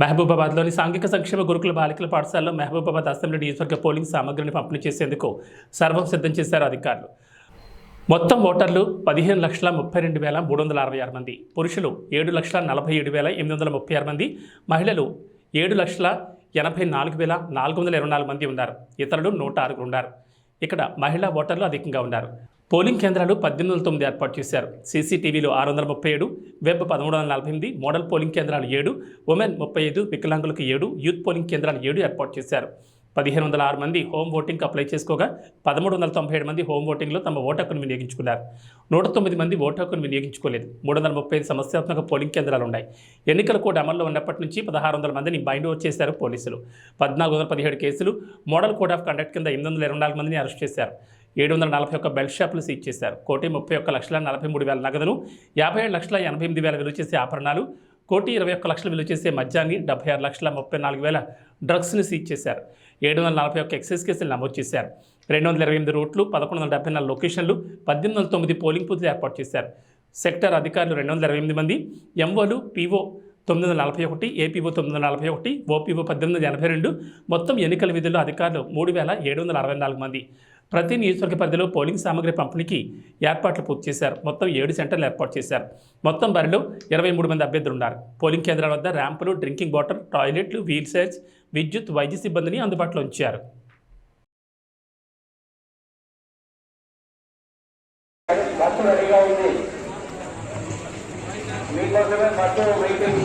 మహబూబాబాద్లోని సాంఘిక సంక్షేమ గురుకుల బాలికల పాఠశాలలో మహబూబాబాద్ అసెంబ్లీ నియోజకవర్గ పోలింగ్ సామగ్రిని పంపిణీ చేసేందుకు సర్వం సిద్ధం చేశారు అధికారులు. మొత్తం ఓటర్లు పదిహేను లక్షల ముప్పై రెండు వేల మూడు వందల అరవై ఆరు మంది పురుషులు ఏడు లక్షల నలభై ఏడు వేల ఎనిమిది వందల ముప్పై ఆరు మంది మహిళలు ఏడు లక్షల ఎనభై నాలుగు వేల నాలుగు వందల ఇరవై నాలుగు మంది ఉన్నారు. ఇతరులు నూట ఆరుగురు ఉన్నారు. ఇక్కడ మహిళా ఓటర్లు అధికంగా ఉన్నారు. పోలింగ్ కేంద్రాలు పద్దెనిమిది వందల తొమ్మిది ఏర్పాటు చేశారు. సీసీటీవీలు ఆరు వందల ముప్పై ఏడు వెబ్ పదమూడు వందల నలభై ఎనిమిది మోడల్ పోలింగ్ కేంద్రాలు ఏడు ఉమెన్ ముప్పై ఐదు వికలాంగులకు ఏడు యూత్ పోలింగ్ కేంద్రాలు ఏడు ఏర్పాటు చేశారు. పదిహేను వందల ఆరు మంది హోమ్ ఓటింగ్కి అప్లై చేసుకోగా పదమూడు వందల తొంభై ఏడు మంది హోమ్ ఓటింగ్లో తమ ఓటు హక్కును వినియోగించుకున్నారు. నూట తొమ్మిది మంది ఓటు హక్కును వినియోగించుకోలేదు. మూడు వందల ముప్పై ఐదు సమస్యాత్మక పోలింగ్ కేంద్రాలు ఉన్నాయి. ఎన్నికల కోడ్ అమల్లో ఉన్నప్పటి నుంచి పదహారు వందల మందిని బైండ్ అవుట్ చేశారు పోలీసులు. పద్నాలుగు వందల పదిహేడు కేసులు మోడల్ కోడ్ ఆఫ్ కండక్ట్ కింద ఎనిమిది వందల ఇరవై నాలుగు మందిని అరెస్ట్ చేశారు. ఏడు వందల నలభై ఒక్క బెల్ట్ షాపులు సీజ్ చేశారు. కోటి ముప్పై ఒక్క లక్షల నలభై మూడు వేల నగదులు యాభై ఏడు లక్షల ఎనభై ఎనిమిది వేల విలువ చేసే ఆభరణాలు కోటి ఇరవై ఒక్క లక్షలు విలువ చేసే మద్యాన్ని డెబ్బై ఆరు లక్షల ముప్పై నాలుగు వేల డ్రగ్స్ని సీజ్ చేశారు. ఏడు వందల నలభై ఒక్క ఎక్సైజ్ కేసులు నమోదు చేశారు. రెండు వందల ఇరవై ఎనిమిది రూట్లు పదకొండు వందల డెబ్బై నాలుగు లొకేషన్లు పద్దెనిమిది వందల తొమ్మిది పోలింగ్ బూత్లు ఏర్పాటు చేశారు. సెక్టర్ అధికారులు రెండు వందల ఇరవై ఎనిమిది మంది ఎంఓలు పీఓ తొమ్మిది వందల నలభై ఒకటి ఏపీఓ తొమ్మిది వందల నలభై ఒకటి ఓపీఓ పద్దెనిమిది వందల ఎనభై రెండు మొత్తం ఎన్నికల విధుల్లో అధికారులు మూడు వేల ఏడు వందల అరవై నాలుగు మంది. ప్రతి నియోజకవర్గ పరిధిలో పోలింగ్ సామాగ్రి పంపిణీకి ఏర్పాట్లు పూర్తి చేశారు. మొత్తం ఏడు సెంటర్లు ఏర్పాటు చేశారు. మొత్తం బరిలో ఇరవై మూడు మంది అభ్యర్థులు ఉన్నారు. పోలింగ్ కేంద్రాల వద్ద ర్యాంపులు డ్రింకింగ్ వాటర్ టాయిలెట్లు వీల్ చైర్స్ విద్యుత్ వైద్య సిబ్బందిని అందుబాటులో ఉంచారు. మీకోసమే bus waiting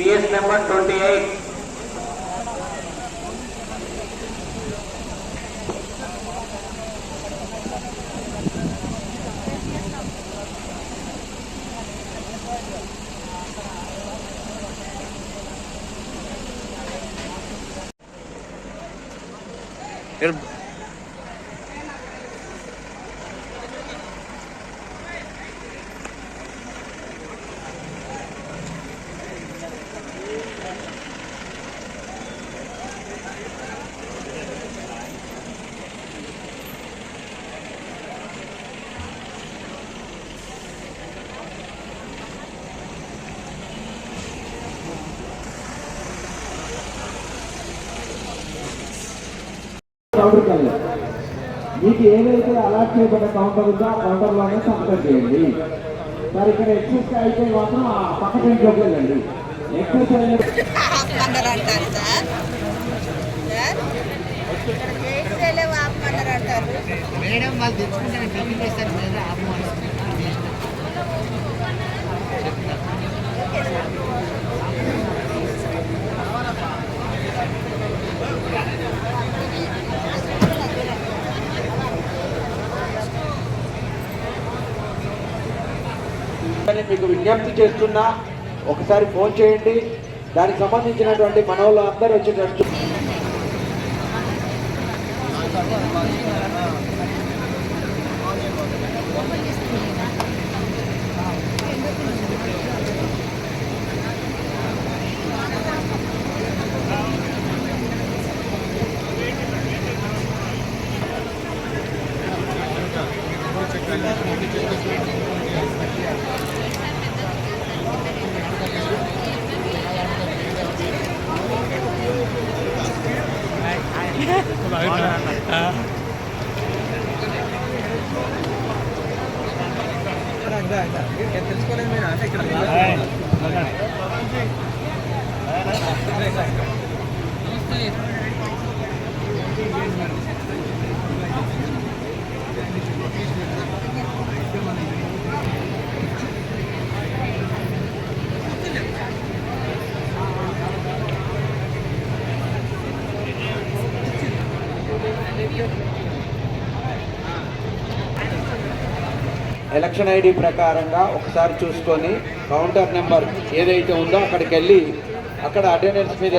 PS number twenty eight కౌంటర్కి వెళ్ళండి మీకు ఏదైతే అలాట్ చేయబడ్డ కౌంటర్ ఉందో ఆ కౌంటర్లోనే సంతకం చేయండి. మరి ఇక్కడ ఎక్సెస్ అయితే మాత్రం ఆ పక్క టెంట్లోకి వెళ్ళండి. ఎక్సెస్ అయిన ఆపమన్నారు అంటారు సార్. సార్ ఇక్కడ కేసులే ఆపమన్నారు అంటారు మేడం వాళ్ళు తెచ్చుకుంటే టిఫిన్ చేస్తారు లేదా మీకు విజ్ఞప్తి చేస్తున్నా. ఒకసారి ఫోన్ చేయండి. దానికి సంబంధించినటువంటి మన అందరూ వచ్చేటట్టు తెలుసుకోలేదు మీరు అంటే ఇక్కడ ఎలక్షన్ ఐడి ప్రకారంగా ఒకసారి చూసుకొని కౌంటర్ నెంబర్ ఏదైతే ఉందో అక్కడికి వెళ్ళి అక్కడ అటెండెన్స్ మీద